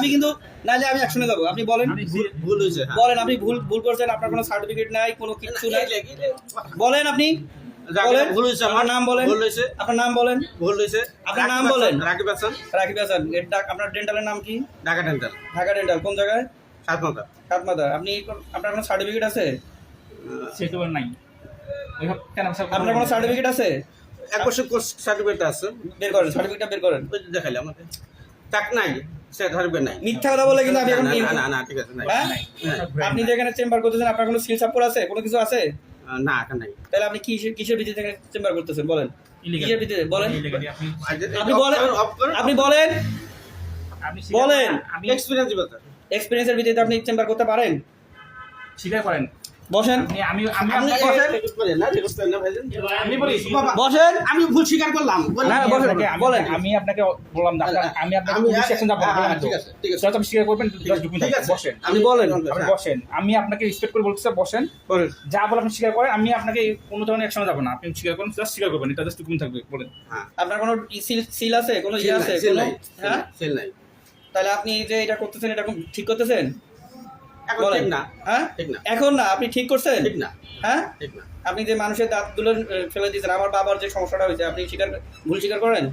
আমি কিন্তু নাহলে আমি অ্যাকশনে যাব আপনি বলেন। ভুল- ভুল হয়েছে হ্যাঁ। বলেন আপনি ভুল ভুল করছেন আপনার কোনো সার্টিফিকেট নাই কোনো কিছু নাই। বলেন আপনি। বলেন। ভুল হয়েছে আপনার নাম বলেন। ভুল হয়েছে। আপনার নাম বলেন। ভুল হয়েছে। আপনার নাম বলেন। রাকিব হাসান রাকিব হাসান এর ডাক- আপনার ডেন্টালের নাম কি? ঢাকা ডেন্টাল ঢাকা ডেন্টাল কোন জায়গায়? আপনি আপনার কোনো সার্টিফিকেট আছে? সেটা নাই। আপনার কোনো সার্টিফিকেট আছে? এক বছর কোর্স সার্টিফিকেট আছে। বের করেন সার্টিফিকেটটা বের করেন। ওই দেখাইলে আমাকে টাক নাই। সার্টিফিকেট নাই। মিথ্যা কথা বলে কিন্তু আপনি এখন না, না, না না ঠিক আছে নাই। হ্যাঁ। আপনি যেখানে চেম্বার করতেছেন আপনার কোনো স্কিল সাপোর্ট আছে? কোনো কিছু আছে? না এখন নাই। তাহলে আপনি কিসের কিসের ভিত্তিতে চেম্বার করতেছেন? বলেন। কিসের ভিত্তিতে? বলেন। আপনি আপনি বলেন। আপনি বলেন। আপনি বলেন। এক্সপিরিয়েন্স এক্সপিরিয়েন্সের ভিত্তিতে আপনি চেম্বার করতে পারেন? স্বীকার করেন। বসেন। আমি আমি আপনাকে রেকর্ড করেন না রেকর্ড করেন না ভাইজান। আমি বলি বাবা, বসেন। আমি ভুল স্বীকার করলাম বলেন। আমি আপনাকে বললাম আমি আপনাকে হ্যাঁ, হ্যাঁ, তো। ঠিক আছে, ঠিক আছে। আপনি স্বীকার করবেন। বসেন। আপনি বলেন। আপনি বসেন। আমি আপনাকে রেসপেক্ট করে বলতে বসেন। যা বলে আপনি স্বীকার করেন আমি আপনাকে কোনো ধরনের একসঙ্গে যাব না। আপনি স্বীকার করেন জাস্ট স্বীকার করবেন এটা জাস্ট থাকবে বলেন। হ্যাঁ। আপনার কোনো সিল আছে? কোনো ইয়ে আছে? কোনো হ্যাঁ? সেল নাই তাহলে আপনি যে এটা করতেছেন এটা কোন- ঠিক করতেছেন? এখন ঠিক না। হ্যাঁ? ঠিক না। এখন না আপনি ঠিক করছেন? ঠিক না। হ্যাঁ? ঠিক না। আপনি যে মানুষের দাঁতগুলো ফেলে দিয়েছেন আমার বাবার যে সমস্যাটা হয়েছে আপনি স্বীকার ভুল স্বীকার করেন?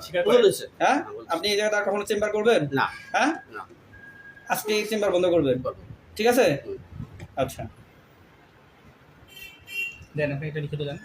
স্বীকার হ্যাঁ? হ্যাঁ, আপনি এই জায়গায় আর কখনো চেম্বার করবেন? না। হ্যাঁ? না। আজকে এই চেম্বার বন্ধ করবেন? ঠিক আছে? আচ্ছা। দেন আপনি এটা লিখে দেন